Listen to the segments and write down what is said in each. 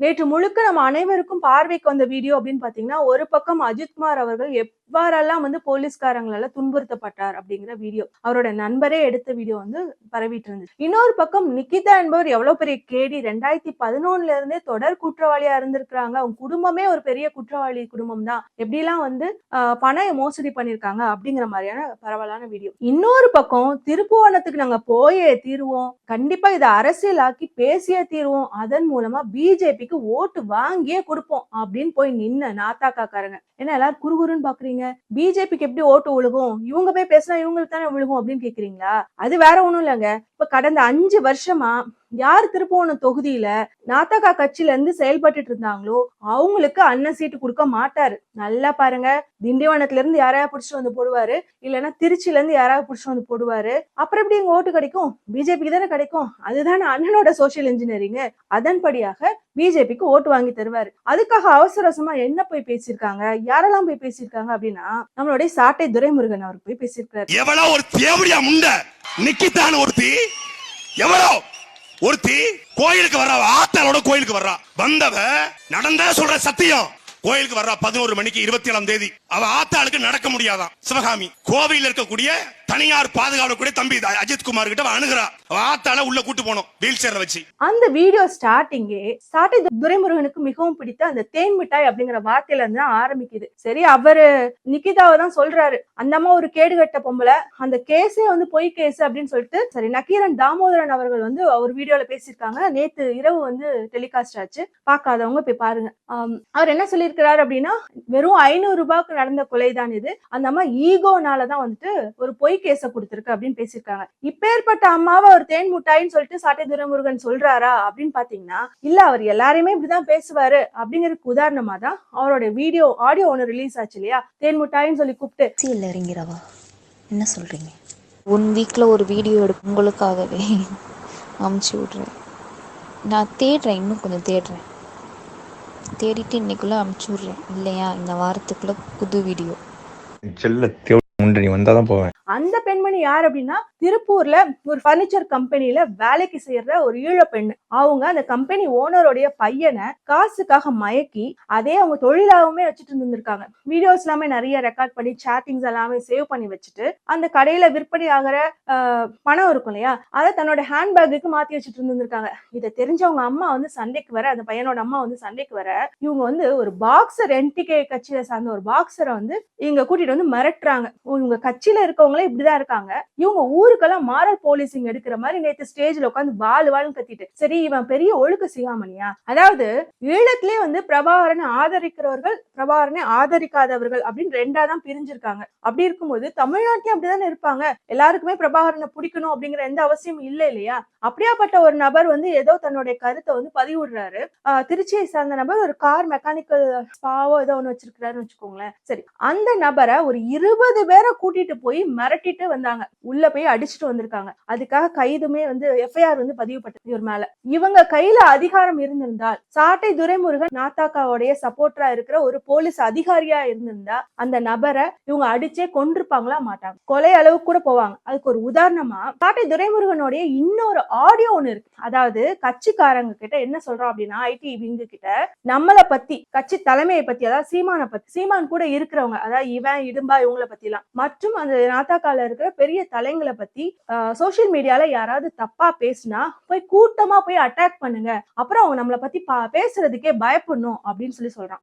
நேற்று முழுக்க நம்ம அனைவருக்கும் பார்வைக்கு வந்த வீடியோ அப்படின்னு பாத்தீங்கன்னா ஒரு பக்கம் அஜித்குமார் அவர்கள் எப் இவ்வாறெல்லாம் வந்து போலீஸ்காரங்களால துன்புறுத்தப்பட்டார் அப்படிங்கிற வீடியோ. அவரோட நண்பரே எடுத்த வீடியோ வந்து பரவிட்டு இருந்துச்சு இன்னொரு பக்கம் நிக்கிதா என்பவர் எவ்வளவு பெரிய கேடி ரெண்டாயிரத்தி பதினொன்னுல இருந்தே தொடர் குற்றவாளியா இருந்திருக்கிறாங்க. அவங்க குடும்பமே ஒரு பெரிய குற்றவாளி குடும்பம் தான். எப்படிலாம் வந்து ஆஹ், பண மோசடி பண்ணிருக்காங்க அப்படிங்கிற மாதிரியான பரவலான வீடியோ. இன்னொரு பக்கம் திருப்புவனத்துக்கு நாங்க போயே தீருவோம். கண்டிப்பா இதை அரசியலாக்கி பேசியே தீருவோம். அதன் மூலமா பிஜேபிக்கு ஓட்டு வாங்கியே கொடுப்போம் அப்படின்னு போய் நின்ன நாத்தாக்காக்காரங்க. ஏன்னா எல்லாரும் குறுகுறுன்னு பாக்குறீங்க. பிஜேபிக்கு எப்படி ஓட்டு விழுகும்? இவங்க போய் பேசினா இவங்களுக்கு தானே விழுகும் அப்படின்னு கேக்குறீங்களா? அது வேற ஒண்ணும் இல்லைங்க. இப்ப கடந்த அஞ்சு வருஷமா யார் திருப்போணம் தொகுதியில நாத்தகா கட்சியில இருந்து செயல்பட்டுட்டு இருந்தாங்களோ அவங்களுக்கு அண்ணன் சீட்டு கொடுக்க மாட்டாரு. நல்லா பாருங்க திண்டிவனத்துல இருந்து யாராவது புடிச்சிட்டு வந்து போடுவாரு இல்லைன்னா திருச்சியில இருந்து யாராவது புடிச்சிட்டு வந்து போடுவாரு. அப்புறம் எப்படி எங்க ஓட்டு கிடைக்கும்? பிஜேபிக்கு தானே கிடைக்கும்? அதுதானே அண்ணனோட சோசியல் இன்ஜினியரிங் அதன்படியாக பிஜேபிக்கு ஓட்டு வாங்கி தருவாரு. அதுக்காக அவசர அவசரமா என்ன போய் பேசியிருக்காங்க? யாரெல்லாம் போய் பேசியிருக்காங்க அப்படின்னா நம்மளுடைய சாட்டை துரைமுருகன் அவர் போய் பேசியிருக்காரு எவ்வளவு ஒரு தேவடியா முண்ட? நிக்கித்தான் ஒருத்தி. எவ்வளவு? ஒருத்தி கோயிலுக்கு வர்றா ஆத்தாளோட கோயிலுக்கு வர்றா. வந்தவ நடந்த சொல்ற சத்தியம். கோயிலுக்கு வர்றா பதினோரு மணிக்கு இருபத்தி ஏழாம் தேதி. அவ ஆத்தாளுக்கு நடக்க முடியாதான். சிவகாமி கோவையில் இருக்கக்கூடிய தனியார் பாதுகாவலக்கூடிய தம்பி அஜித் குமார் கிட்ட அவ அணுகிறா உள்ள கூட்டு போனோம் வீல் சேர்ல வச்சு. அந்த வீடியோ ஸ்டார்டிங்கே ஸ்டார்டிங் துரைமுருகனுக்கு மிகவும் பிடித்த அந்த தேன் மிட்டாய் அப்படிங்கிற வார்த்தையில இருந்து தான் ஆரம்பிக்குது. சரி அவரு நிக்கிதாவை தான் சொல்றாரு. அந்த அம்மா ஒரு கேடுகட்ட பொம்பளை அந்த கேஸே வந்து பொய் கேஸ் அப்படின்னு சொல்லிட்டு சரி நக்கீரன் தாமோதரன் அவர்கள் வந்து ஒரு வீடியோல பேசியிருக்காங்க. நேத்து இரவு வந்து டெலிகாஸ்ட் ஆச்சு. பார்க்காதவங்க போய் பாருங்க. அவர் என்ன சொல்லியிருக்கிறாரு அப்படின்னா வெறும் ஐநூறு ரூபாய்க்கு நடந்த கொலைதான் இது. அந்த அம்மா ஈகோனால தான் வந்துட்டு ஒரு பொய் கேஸ கொடுத்திருக்கு அப்படின்னு பேசியிருக்காங்க. இப்பேற்பட்ட அம்மாவை ஒரு தேன் முட்டாயின்னு சொல்லிட்டு சாட்டை துரைமுருகன் சொல்றாரா அப்படின்னு பாத்தீங்கன்னா இல்ல அவர் எல்லாரையுமே இப்படிதான் பேசுவாரு அப்படிங்கிறதுக்கு உதாரணமா தான் அவரோட வீடியோ ஆடியோ ஒன்று ரிலீஸ் ஆச்சு இல்லையா? தேன் முட்டாயின்னு சொல்லி கூப்பிட்டு. அரசியல் இறங்கிறவா என்ன சொல்கிறீங்க ஒன் வீக்கில் ஒரு வீடியோ எடுப்பு உங்களுக்காகவே அமுச்சு விட்றேன். நான் தேடுறேன் இன்னும் கொஞ்சம் தேடுறேன். தேடிட்டு இன்னைக்குள்ளே அமுச்சு விட்றேன். இல்லையா? இந்த வாரத்துக்குள்ளே புது வீடியோ. செல்ல தேவை உண்டு நீ வந்தாதான் போவேன். அந்த பெண்மணி யார் அப்படின்னா திருப்பூர்ல ஒரு பர்னிச்சர் கம்பெனில வேலைக்கு செய்யற ஒரு ஈழ பெண் அவங்க அந்த கம்பெனி ஓனருடைய பையனை காசுக்காக மயக்கி அதே அவங்க தொழிலாகவுமே வச்சுட்டு இருந்திருக்காங்க. வீடியோஸ் எல்லாமே நிறைய ரெக்கார்ட் பண்ணி சேட்டிங்ஸ் எல்லாமே சேவ் பண்ணி வச்சுட்டு அந்த கடையில விற்பனை ஆகிற ஆஹ், பணம் இருக்கும் இல்லையா? அதை தன்னோட ஹேண்ட்பேக்குக்கு மாத்தி வச்சுட்டு இருந்திருக்காங்க. இதை தெரிஞ்சவங்க அம்மா வந்து சண்டைக்கு வர அந்த பையனோட அம்மா வந்து சண்டைக்கு வர இவங்க வந்து ஒரு பாக்ஸர் என்டிகே கட்சியில சார்ந்த ஒரு பாக்ஸரை வந்து இங்க கூட்டிட்டு வந்து மிரட்டுறாங்க. இவங்க கட்சியில இருக்கவங்களே இப்படிதான் இருக்காங்க. இவங்க ஊருக்கெல்லாம் மாரல் போலீசிங் எடுக்கிற மாதிரி நேத்து ஸ்டேஜ்ல உட்காந்து வாழ் வாழுன்னு கத்திட்டு சரி இவன் பெரிய ஒழுக்க சிகாமணியா? அதாவது ஈழத்திலே வந்து பிரபாகரனை ஆதரிக்கிறவர்கள் பிரபாகரனை ஆதரிக்காதவர்கள் அப்படின்னு ரெண்டா தான் பிரிஞ்சிருக்காங்க. அப்படி இருக்கும்போது தமிழ்நாட்டிலும் அப்படிதானே இருப்பாங்க? எல்லாருக்குமே பிரபாகரனை பிடிக்கணும் அப்படிங்கிற எந்த அவசியமும் இல்லை இல்லையா? அப்படியாப்பட்ட ஒரு நபர் வந்து ஏதோ தன்னுடைய கருத்தை வந்து பதிவிடுறாரு. ஆஹ் திருச்சியை சார்ந்த நபர் ஒரு கார் மெக்கானிக்கல் ஸ்பாவோ ஏதோ ஒன்று வச்சிருக்கிறாருன்னு வச்சுக்கோங்களேன். சரி அந்த நபரை ஒரு இருபது பேரை கூட்டிட்டு போய் மிரட்டிட்டு வந்தாங்க. உள்ள போய் அடிச்சுட்டு வந்திருக்காங்க. அதுக்காக கைதுமே வந்து எஃப்ஐஆர் வந்து பதிவுப்பட்டது இவர் மேல. இவங்க கையில அதிகாரம் இருந்திருந்தால் சாட்டை துரைமுருகன் நாத்தாக்காவுடைய சப்போர்டரா இருக்கிற ஒரு போலீஸ் அதிகாரியா இருந்திருந்தா அந்த நபரை இவங்க அடிச்சே கொண்டிருப்பாங்களா மாட்டாங்க. கொலை அளவு கூட போவாங்க. அதுக்கு ஒரு உதாரணமா சாட்டை துரைமுருகனுடைய இன்னொரு ஆடியோ ஒண்ணு இருக்கு. அதாவது கட்சிக்காரங்க கிட்ட என்ன சொல்றோம் அப்படின்னா ஐடி விங்கு கிட்ட நம்மளை பத்தி கட்சி தலைமையை பத்தி அதாவது சீமானை பத்தி சீமான் கூட இருக்கிறவங்க அதாவது இவன் இடும்பா இவங்கள பத்தி எல்லாம் மற்றும் அந்த நாத்தாக்கால இருக்கிற பெரிய தலைங்களை பத்தி பத்தி சோசியல் மீடியால யாராவது தப்பா பேசினா போய் கூட்டமா போய் அட்டாக் பண்ணுங்க. அப்புறம் அவங்க நம்மளை பத்தி பா- பேசுறதுக்கே பயப்படணும் அப்படின்னு சொல்லி சொல்றான்.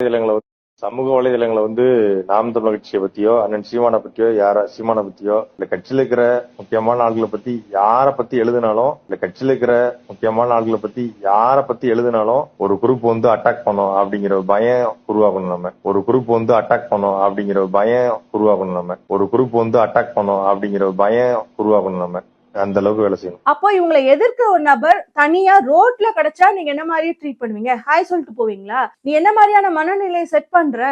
சமூக வலைதளங்களை வந்து நாம் தமிழர் கட்சியை பத்தியோ அண்ணன் சீமானை பத்தியோ யார சீமானை பத்தியோ இல்ல கட்சியில இருக்கிற முக்கியமான ஆட்களை பத்தி யார பத்தி எழுதினாலும் இல்ல கட்சியில இருக்கிற முக்கியமான ஆட்களை பத்தி யார பத்தி எழுதினாலும் ஒரு குரூப் வந்து அட்டாக் பண்ணோம் அப்படிங்கிற ஒரு பயம் உருவாக்கணும் நம்ம. ஒரு குரூப் வந்து அட்டாக் பண்ணோம் அப்படிங்கிற ஒரு பயம் உருவாக்கணும் நம்ம. ஒரு குரூப் வந்து அட்டாக் பண்ணோம் அப்படிங்கிற ஒரு பயம் உருவாக்கணும் நம்ம. அந்த அளவுக்கு வேலை செய்யணும். அப்போ இவங்களை எதிர்க்க ஒரு நபர் தனியா ரோட்ல கிடைச்சா நீங்க என்ன மாதிரி ட்ரீட் பண்ணுவீங்க? ஹாய் சொல்லிட்டு போவீங்களா? நீ என்ன மாதிரியான மனநிலையை செட் பண்ற?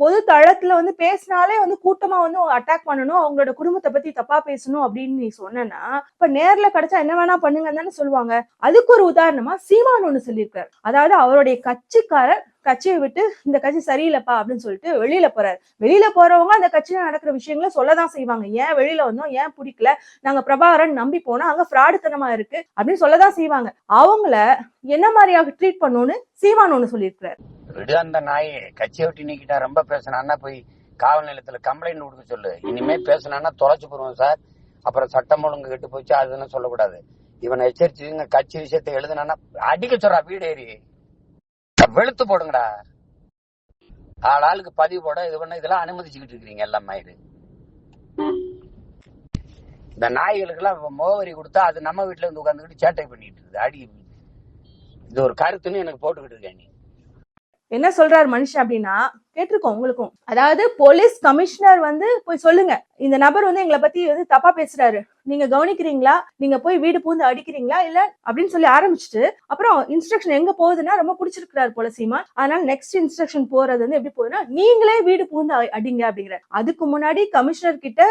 பொது தளத்துல வந்து பேசினாலே வந்து கூட்டமா வந்து அட்டாக் பண்ணணும் அவங்களோட குடும்பத்தை பத்தி தப்பா பேசணும் அப்படின்னு நீ சொன்னேன்னா இப்ப நேர்ல கிடைச்சா என்ன வேணா பண்ணுங்க தானே சொல்லுவாங்க. அதுக்கு ஒரு உதாரணமா சீமான் ஒண்ணு சொல்லியிருக்காரு. அதாவது அவருடைய கட்சிக்காரர் கட்சியை விட்டு இந்த கட்சி சரியில்லைப்பா அப்படின்னு சொல்லிட்டு வெளியில போறாரு. வெளியில போறவங்க அந்த கட்சியில நடக்கிற விஷயங்களை சொல்லதான் செய்வாங்க. ஏன் வெளியில வந்தோம்? ஏன் பிடிக்கல? நாங்க பிரபாகரன் நம்பி போனா அங்க ஃப்ராடுத்தனமா இருக்கு அப்படின்னு சொல்லதான் செய்வாங்க. அவங்கள என்ன மாதிரியாக ட்ரீட் பண்ணணும்னு சீமான் ஒண்ணு சொல்லியிருக்கிறாரு. விடு அந்த நாய் கட்சியை விட்டு நீக்கிட்டா ரொம்ப பேசினான்னா போய் காவல் நிலையத்துல கம்ப்ளைண்ட் கொடுக்க சொல்லு. இனிமே பேசினான்னா தொலைச்சு போடுவோம் சார். அப்புறம் சட்டம் ஒழுங்கு கெட்டு போச்சு அதுன்னு சொல்லக்கூடாது. இவனை எச்சரிச்சு கட்சி விஷயத்தை எழுதுனான்னா அடிக்க சொல்றா வீடு ஏறி வெளுத்து போடுங்கடா. ஆள் ஆளுக்கு பதிவு போட இது பண்ண இதெல்லாம் அனுமதிச்சுக்கிட்டு இருக்கிறீங்க எல்லாம் மயிறு இந்த நாய்களுக்கெல்லாம் மோவரி கொடுத்தா அது நம்ம வீட்டுல இருந்து உட்காந்துக்கிட்டு சேட்டை பண்ணிட்டு இருக்குது. அடி இது ஒரு கருத்துன்னு எனக்கு போட்டுக்கிட்டு இருக்கேன் நீ. என்ன சொல்றாரு மனுஷன் அப்படின்னா கேட்டிருக்கோம் உங்களுக்கும். அதாவது போலீஸ் கமிஷனர் வந்து போய் சொல்லுங்க. இந்த நபர் வந்து எங்களை பத்தி வந்து தப்பா பேசுறாரு. நீங்க கவனிக்கிறீங்களா? நீங்க போய் வீடு பூந்து அடிக்கிறீங்களா? இல்ல அப்படின்னு சொல்லி ஆரம்பிச்சுட்டு அப்புறம் இன்ஸ்ட்ரக்ஷன் எங்க போகுதுன்னா ரொம்ப பிடிச்சிருக்கிறாரு போல சீமா. அதனால நெக்ஸ்ட் இன்ஸ்ட்ரக்ஷன் போறது வந்து எப்படி போகுதுன்னா நீங்களே வீடு பூந்து அடிங்க அப்படிங்கிற அதுக்கு முன்னாடி கமிஷனர் கிட்ட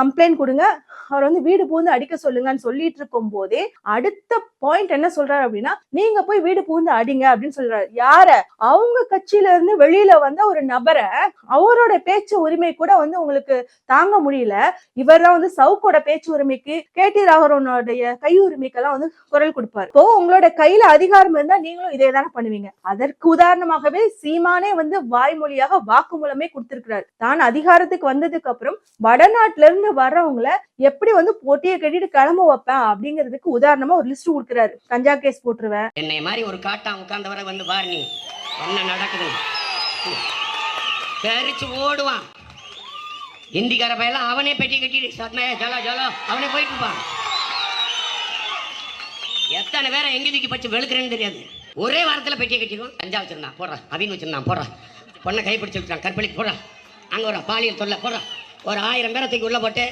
கம்ப்ளைண்ட் கொடுங்க. அவர் வந்து வீடு பூந்து அடிக்க சொல்லுங்கன்னு சொல்லிட்டு இருக்கும் போதே அடுத்த பாயிண்ட் என்ன சொல்றாரு அப்படின்னா நீங்க போய் வீடு பூந்து அடிங்க அப்படின்னு சொல்றாரு. யார? அவங்க கட்சியில இருந்து வெளியில வந்த ஒரு நபரை அவரோட பேச்சு உரிமை கூட வந்து உங்களுக்கு தாங்க முடியல. இவர்தான் வந்து சவுக்கோட பேச்சு உரிமைக்கு கே. டி. ராகவனுடைய கை உரிமைக்கெல்லாம் வந்து குரல் கொடுப்பாரு. இப்போ உங்களோட கையில அதிகாரம் இருந்தா நீங்களும் இதே தானே பண்ணுவீங்க. அதற்கு உதாரணமாகவே சீமானே வந்து வாய்மொழியாக வாக்குமூலமே கொடுத்திருக்கிறார். தான் அதிகாரத்துக்கு வந்ததுக்கு அப்புறம் வடநாட்டுல இருந்து வர்றவங்கள எப்படி வந்து போட்டியை கட்டிட்டு கிளம்ப வைப்பேன் அப்படிங்கிறதுக்கு உதாரணமா ஒரு லிஸ்ட் கொடுக்குறாரு. கஞ்சா கேஸ் போட்டுருவேன். என்னை மாதிரி ஒரு காட்டா உட்கார்ந்தவரை வந்து பாரு நீ. என்ன நடக்குது தெரிச்சு ஓடுவான். இந்திக்கார பையெல்லாம் அவனே பெட்டி கட்டிட்டு சத்மே ஜலோ ஜலோ அவனே போயிட்டு இருப்பான். எத்தனை பேரை எங்கே தூக்கி பச்சு வெளுக்கிறேன்னு தெரியாது. ஒரே வாரத்தில் பெட்டியை கட்டிடுவான். கஞ்சா வச்சிருந்தான் போடுறான் அவின் வச்சிருந்தான் போடுறான் பொண்ணை கைப்பிடிச்சு வச்சிருக்கான் கற்பழிக்கு போடுறான் அங்கே ஒரு பாலியல் தொல்லை போடுறான் ஒரு ஆயிரம் பேரை தூக்கி உள்ளே போட்டு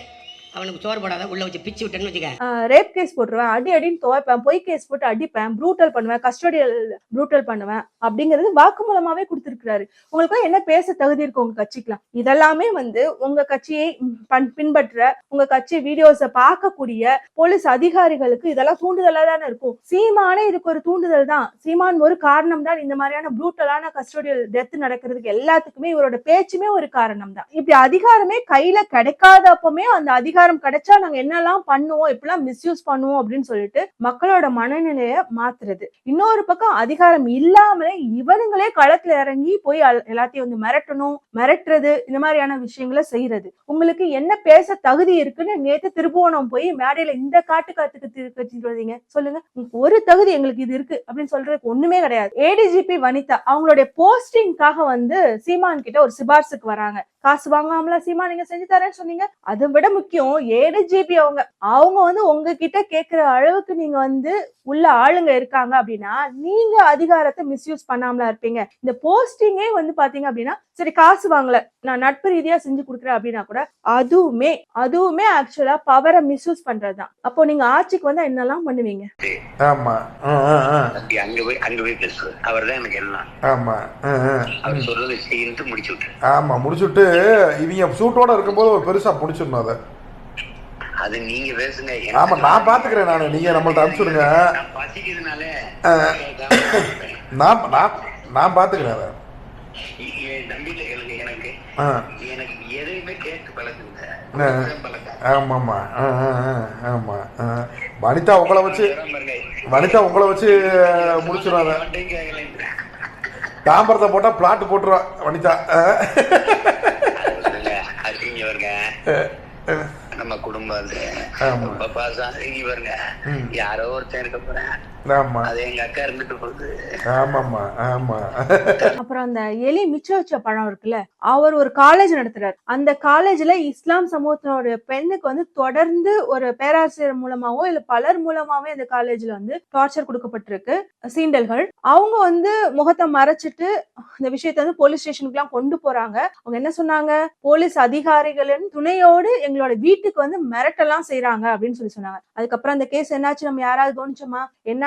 அவனுக்கு சோறு போடாத உள்ள வச்சு பிச்சு விட்டேன்னு வச்சுக்க. ரேப் கேஸ் போட்டுருவேன். அடி அடின்னு துவைப்பேன். பொய் கேஸ் போட்டு அடிப்பேன். ப்ரூட்டல் பண்ணுவேன். கஸ்டடியல் ப்ரூட்டல் பண்ணுவேன். அப்படிங்கிறது வாக்குமூலமாவே கொடுத்திருக்கிறாரு. உங்களுக்கு என்ன பேச தகுதி இருக்கு உங்க கட்சிக்கெல்லாம் இதெல்லாமே வந்து உங்க கட்சியை பின்பற்ற உங்க கட்சி வீடியோஸை பார்க்கக்கூடிய போலீஸ் அதிகாரிகளுக்கு இதெல்லாம் தூண்டுதலா தானே இருக்கும். சீமானே இதுக்கு ஒரு தூண்டுதல் தான். சீமான் ஒரு காரணம் தான். இந்த மாதிரியான ப்ரூட்டலான கஸ்டோடியல் டெத் நடக்கிறதுக்கு எல்லாத்துக்குமே இவரோட பேச்சுமே ஒரு காரணம் தான். இப்படி அதிகாரமே கையில கிடைக்காதப்பமே அந்த அதிகாரம் கிடைச்சா நாங்க என்னெல்லாம் பண்ணுவோம் இப்படிலாம் மிஸ்யூஸ் பண்ணுவோம் அப்படின்னு சொல்லிட்டு மக்களோட மனநிலைய மாத்துறது. இன்னொரு பக்கம் அதிகாரம் இல்லாமலே இவனுங்களே களத்துல இறங்கி போய் எல்லாத்தையும் வந்து மிரட்டணும் மிரட்டுறது இந்த மாதிரியான விஷயங்களை செய்யறது உங்களுக்கு என்ன பேச தகுதி இருக்குன்னு நேத்து திருபுவனம் போய் மேடையில இந்த காட்டு காத்துக்கு திருக்கச்சிட்டு வந்தீங்க. சொல்லுங்க. ஒரு தகுதி எங்களுக்கு இது இருக்கு அப்படின்னு சொல்றதுக்கு ஒண்ணுமே கிடையாது. ஏடிஜிபி வனிதா அவங்களுடைய போஸ்டிங்காக வந்து சீமான் கிட்ட ஒரு சிபார்சுக்கு வராங்க. காசு வாங்காமல சீமா நீங்க செஞ்சு தரேன்னு சொன்னீங்க. அதை விட முக்கியம் ஏடிஜிபி அவங்க அவங்க வந்து உங்ககிட்ட கேக்குற அளவுக்கு நீங்க வந்து உள்ள ஆளுங்க இருக்காங்க அப்படின்னா நீங்க அதிகாரத்தை மிஸ்யூஸ் பண்ணாமலா இருப்பீங்க. இந்த போஸ்டிங்கே வந்து பாத்தீங்க அப்படின்னா சரி காசு வாங்கல நான் நட்பு ரீதியா செஞ்சு கொடுக்குறேன் அப்படின்னா கூட அதுவுமே அதுவுமே ஆக்சுவலா பவரை மிஸ்யூஸ் பண்றதுதான். அப்போ நீங்க ஆட்சிக்கு வந்தா என்னெல்லாம் பண்ணுவீங்க? ஆமா. அங்க போய் அங்க போய் பேசு அவர் தான் எனக்கு எல்லாம். ஆமா. அவர் சொல்றதை செய்யிட்டு முடிச்சு விட்டு ஆமா முடிச்சுட்டு இவங்க சூட்டோட இருக்கும்போது ஒரு பெருசா முடிச்சிடணும் அதை. அது நீங்க பேசுங்க. ஆமா நான் பாத்துக்கிறேன் நானு. நீங்க நம்மள்ட்ட அனுப்பிச்சுடுங்க. பசிக்கிறதுனால நான் நான் நான் பாத்துக்கிறேன் தம்பியில எனக்கு. எனக்கு எதையுமே கேட்டு பழகுங்க ஆ. ஆமாம்மா. ஆமா. வனிதா உங்களை வச்சு வனிதா உங்களை வச்சு முடிச்சிடும் தாம்பரத்தை போட்டா பிளாட் போட்டுருவா வனிதா. நம்ம குடும்பம் அது. வருங்க யாரோ ஒருத்தன் இருக்க போறேன். அப்புறம் அந்த எலி மிச்சம் வச்ச பழம் இருக்குல்ல அவர் ஒரு காலேஜ் நடத்துறாரு. அந்த காலேஜ்ல இஸ்லாம் சமூகத்தினோட பெண்ணுக்கு வந்து தொடர்ந்து ஒரு பேராசிரியர் மூலமாவோ இல்ல பலர் மூலமாவே அந்த காலேஜ்ல வந்து டார்ச்சர் கொடுக்கப்பட்டிருக்கு. சீண்டல்கள். அவங்க வந்து முகத்தை மறைச்சிட்டு இந்த விஷயத்தை வந்து போலீஸ் ஸ்டேஷனுக்கு எல்லாம் கொண்டு போறாங்க. அவங்க என்ன சொன்னாங்க? போலீஸ் அதிகாரிகளின் துணையோடு எங்களோட வீட்டுக்கு வந்து மிரட்டெல்லாம் செய்றாங்க அப்படின்னு சொல்லி சொன்னாங்க. அதுக்கப்புறம் அந்த கேஸ் என்னாச்சு? நம்ம யாராவது கவனிச்சோமா?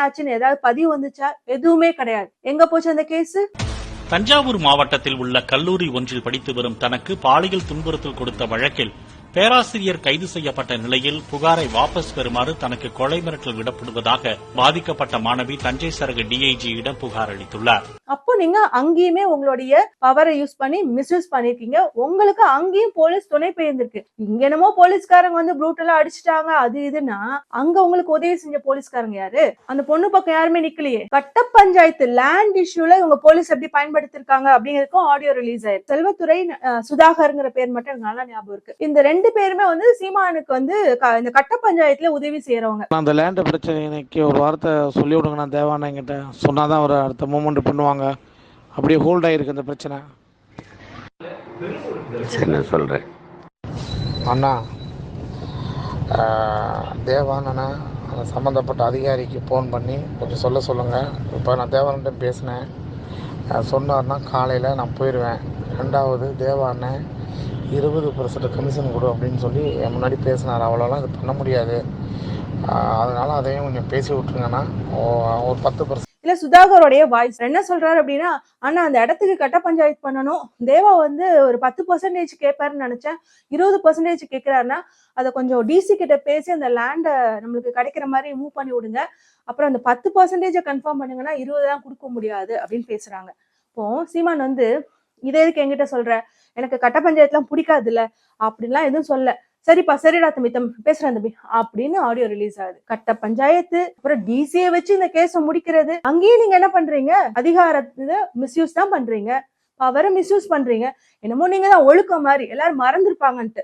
ஆச்சுன்னு ஏதாவது பதிவு வந்துச்சா? எதுவுமே கிடையாது. எங்க போச்சு அந்த கேஸ்? தஞ்சாவூர் மாவட்டத்தில் உள்ள கல்லூரி ஒன்றில் படித்து வரும் தனக்கு பாலியல் துன்புறுத்தல் கொடுத்த வழக்கில் பேராசிரியர் கைது செய்யப்பட்ட நிலையில் புகாரை வாபஸ் பெறுமாறு தனக்கு கொலை மிரட்டல் விடப்படுவதாக பாதிக்கப்பட்ட மாணவி தஞ்சை சரக டிஐஜியிடம் புகார் அளித்துள்ளார். அப்போ நீங்க அங்கேயுமே உங்களுடைய பவரை யூஸ் பண்ணி மிஸ்யூஸ் பண்ணிருக்கீங்க. உங்களுக்கு அங்கேயும் போலீஸ் துணை பெயர்ந்திருக்கு. இங்க என்னமோ போலீஸ்காரங்க வந்து ப்ரூட்டலா அடிச்சிட்டாங்க அது இதுன்னா அங்க உங்களுக்கு உதவி செஞ்ச போலீஸ்காரங்க யாரு? அந்த பொண்ணு பக்கம் யாருமே நிக்கலையே. கட்ட பஞ்சாயத்து லேண்ட் இஷ்யூல இவங்க போலீஸ் எப்படி பயன்படுத்திருக்காங்க அப்படிங்கிறதுக்கும் ஆடியோ ரிலீஸ் ஆயிருக்கு. செல்வத்துறை அஹ், சுதாகர்ங்கிற பேர் மட்டும் நல்லா ஞாபகம் இருக்கு. இந்த ரெண்டு பேருமே வந்து சீமானுக்கு வந்து க- இந்த கட்ட பஞ்சாயத்துல உதவி செய்யறவங்க அந்த லேண்டு பிரச்சனைக்கு ஒரு வார்த்தை சொல்லி விடுங்க நான் தேவானா என்கிட்ட. சொன்னாதான் அவர் அடுத்த மூமெண்ட் பண்ணுவாங்க. அப்படியே ஹோல்ட் ஆயிருக்கு அந்த பிரச்சனை. சரி நான் சொல்றேன் அண்ணா தேவானண்ணா அந்த சம்மந்தப்பட்ட அதிகாரிக்கு ஃபோன் பண்ணி கொஞ்சம் சொல்ல சொல்லுங்கள் இப்போ நான் தேவானன்ட்ட பேசினேன். சொன்னார்னா காலையில் நான் போயிடுவேன் ரெண்டாவது தேவாண்ணன் இருபது பர்சன்ட் கமிஷன் கொடு அப்படின்னு சொல்லி என் முன்னாடி பேசினார். அவ்வளோலாம் இது பண்ண முடியாது. அதனால் அதனால அதையும் கொஞ்சம் பேசி விட்ருங்கண்ணா ஓ- ஒரு பத்து பர்சன்ட் இல்ல சுதாகரோடைய வாய்ஸ் என்ன சொல்றாரு அப்படின்னா ஆனா அந்த இடத்துக்கு கட்ட பஞ்சாயத்து பண்ணணும். தேவா வந்து ஒரு பத்து பர்சன்டேஜ் கேட்பாருன்னு நினைச்சேன். இருபது பர்சன்டேஜ் கேட்கிறாருன்னா அதை கொஞ்சம் டிசி கிட்ட பேசி அந்த லேண்டை நம்மளுக்கு கிடைக்கிற மாதிரி மூவ் பண்ணி விடுங்க. அப்புறம் அந்த பத்து பர்சன்டேஜை கன்ஃபார்ம் பண்ணுங்கன்னா இருபது தான் கொடுக்க முடியாது அப்படின்னு பேசுறாங்க. இப்போ சீமான் வந்து இதே எதுக்கு என்கிட்ட சொல்ற? எனக்கு கட்ட பஞ்சாயத்துலாம் பிடிக்காது இல்ல அப்படின்லாம் எதுவும் சொல்ல. சரிப்பா சரிடா தம்பி தம்பி பேசுறேன் தம்பி. அப்படின்னு ஆடியோ ரிலீஸ் ஆகுது. கட்ட பஞ்சாயத்து அப்புறம் டிசியை வச்சு இந்த கேஸை முடிக்கிறது. அங்கேயும் நீங்க என்ன பண்றீங்க? அதிகாரத்தை மிஸ்யூஸ் தான் பண்றீங்க. பவரை மிஸ்யூஸ் பண்றீங்க. என்னமோ நீங்க தான் ஒழுக்கம் மாதிரி. எல்லாரும் மறந்துருப்பாங்கன்ட்டு.